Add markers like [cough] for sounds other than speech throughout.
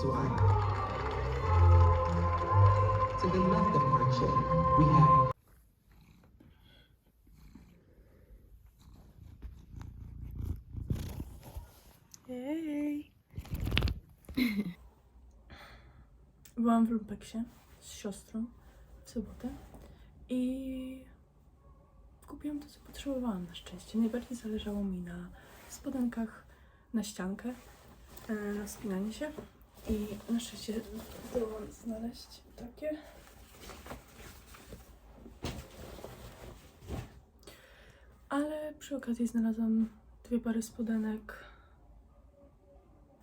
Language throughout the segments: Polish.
Słuchaj. To the left of my chair, we have... Hej! [laughs] Byłam w Lubeksie z siostrą w sobotę i kupiłam to, co potrzebowałam na szczęście. Najbardziej zależało mi na spodenkach na ściankę, e, na spinanie się i na szczęście zdołałam znaleźć takie. Ale przy okazji znalazłam dwie pary spodenek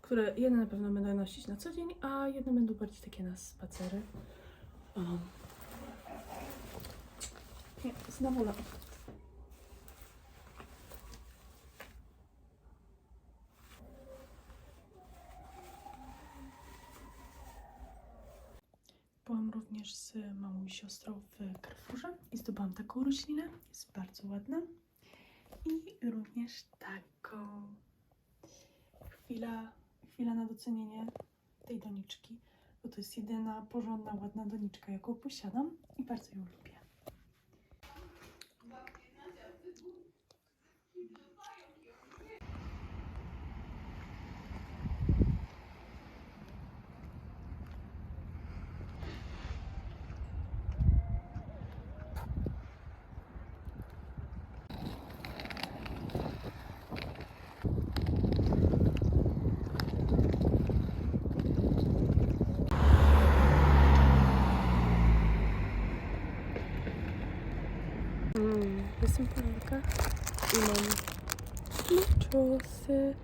które jedne na pewno będę nosić na co dzień, a jedne będą bardziej takie na spacery. O. Nie, znowu na Również z mamą i siostrą w Carrefourze i zdobyłam taką roślinę, jest bardzo ładna. I również taką chwila, chwila na docenienie tej doniczki, bo to jest jedyna porządna, ładna doniczka, jaką posiadam i bardzo ją lubię. Mm, jestem Polaka i mam nachosy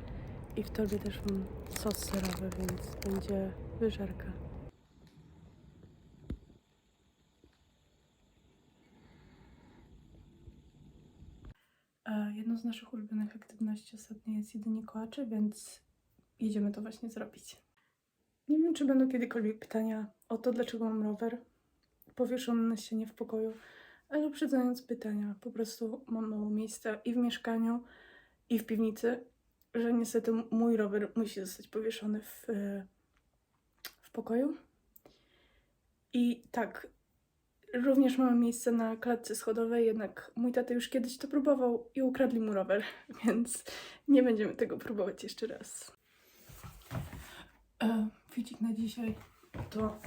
i w torbie też mam sos serowy, więc będzie wyżerka. E, Jedną z naszych ulubionych aktywności ostatnio jest jedzenie kołaczy, więc jedziemy to właśnie zrobić. Nie wiem, czy będą kiedykolwiek pytania o to, dlaczego mam rower powieszony na ścianie w pokoju. Ale uprzedzając pytania, po prostu mam mało miejsca i w mieszkaniu, i w piwnicy, że niestety mój rower musi zostać powieszony w, e, w pokoju. I tak, również mamy miejsce na klatce schodowej, jednak mój tata już kiedyś to próbował i ukradli mu rower, [laughs] więc nie będziemy tego próbować jeszcze raz. E, na dzisiaj to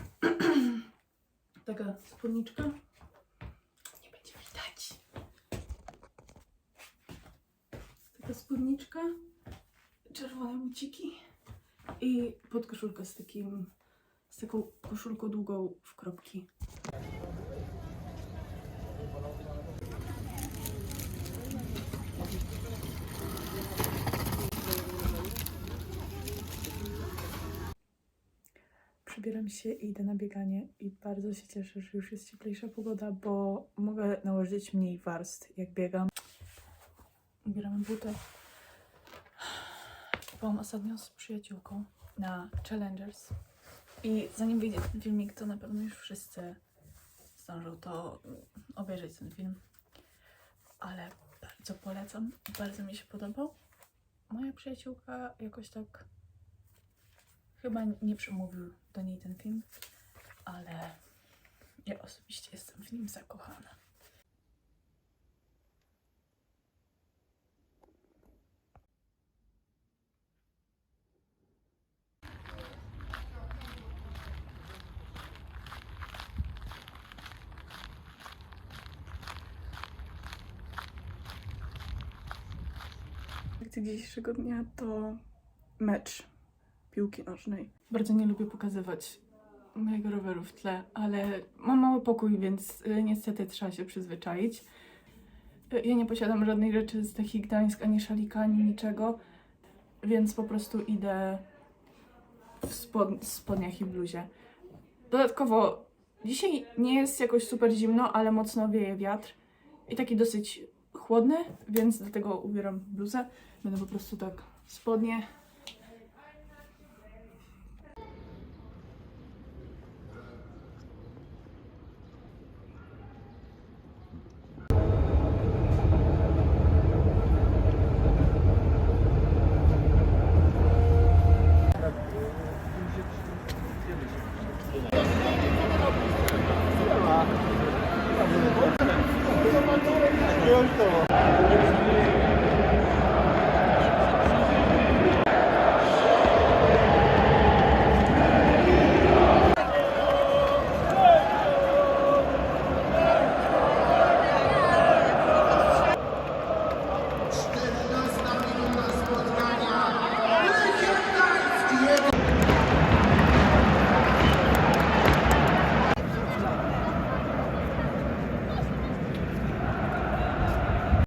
[clears throat] taka spódniczka nie będzie widać. Taka spódniczka, czerwone buciki i podkoszulka z takim, z taką koszulką długą w kropki. Przybieram się i idę na bieganie i bardzo się cieszę, że już jest cieplejsza pogoda, bo mogę nałożyć mniej warstw jak biegam. Ubieramy buty. Byłam ostatnio z przyjaciółką na Challengers i zanim wyjdzie ten filmik, to na pewno już wszyscy zdążą to obejrzeć ten film. Ale bardzo polecam, bardzo mi się podobał. Moja przyjaciółka jakoś tak Chyba nie przemówił do niej ten film, ale ja osobiście jestem w nim zakochana. Akcja dzisiejszego dnia to mecz piłki nożnej. Bardzo nie lubię pokazywać mojego roweru w tle, ale mam mały pokój, więc y, niestety trzeba się przyzwyczaić. Y, Ja nie posiadam żadnej rzeczy z Techii Gdańsk, ani szalika, ani niczego, więc po prostu idę w spod spodniach i bluzie. Dodatkowo dzisiaj nie jest jakoś super zimno, ale mocno wieje wiatr i taki dosyć chłodny, więc dlatego ubieram bluzę. Będę po prostu tak spodnie.